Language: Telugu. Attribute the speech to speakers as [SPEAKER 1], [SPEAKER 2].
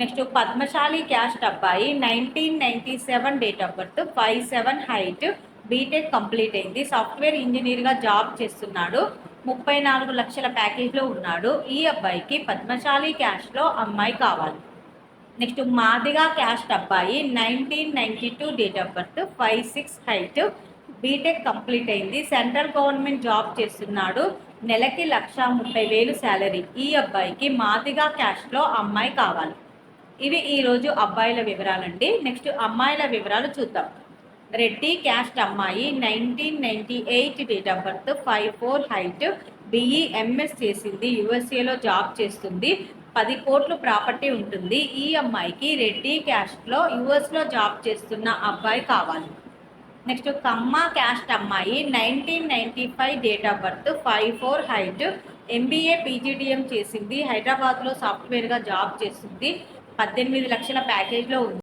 [SPEAKER 1] నెక్స్ట్ పద్మశాలి క్యాస్ట్ అబ్బాయి nineteen ninety seven date of birth five seven height B Tech complete అయింది. సాఫ్ట్వేర్ ఇంజనీర్గా జాబ్ చేస్తున్నాడు. ముప్పై నాలుగు లక్షల ప్యాకేజ్లో ఉన్నాడు. ఈ అబ్బాయికి పద్మశాలి క్యాస్ట్లో అమ్మాయి కావాలి. నెక్స్ట్ మాదిగా క్యాస్ట్ అబ్బాయి nineteen ninety two date of birth five six height B Tech complete అయింది. సెంట్రల్ గవర్నమెంట్ జాబ్ చేస్తున్నాడు. నెలకి లక్ష ముప్పై వేలు శాలరీ. ఈ అబ్బాయికి మాదిగా క్యాస్ట్లో అమ్మాయి కావాలి. ఇవి ఈరోజు అబ్బాయిల వివరాలండి. నెక్స్ట్ అమ్మాయిల వివరాలు చూద్దాం. రెడ్డి క్యాస్ట్ అమ్మాయి nineteen ninety eight date of birth five four height BE MS చేసింది యుఎస్ఏలో జాబ్ చేస్తుంది పది కోట్లు ప్రాపర్టీ ఉంటుంది. ఈ అమ్మాయికి రెడ్డి క్యాస్ట్లో యుఎస్లో జాబ్ చేస్తున్న అబ్బాయి కావాలి. నెక్స్ట్ కమ్మ క్యాస్ట్ అమ్మాయి nineteen ninety five date of birth five four height MBA PGDM చేసింది హైదరాబాద్లో సాఫ్ట్వేర్గా జాబ్ చేస్తుంది. పద్దెనిమిది లక్షల ప్యాకేజ్లో ఉంది.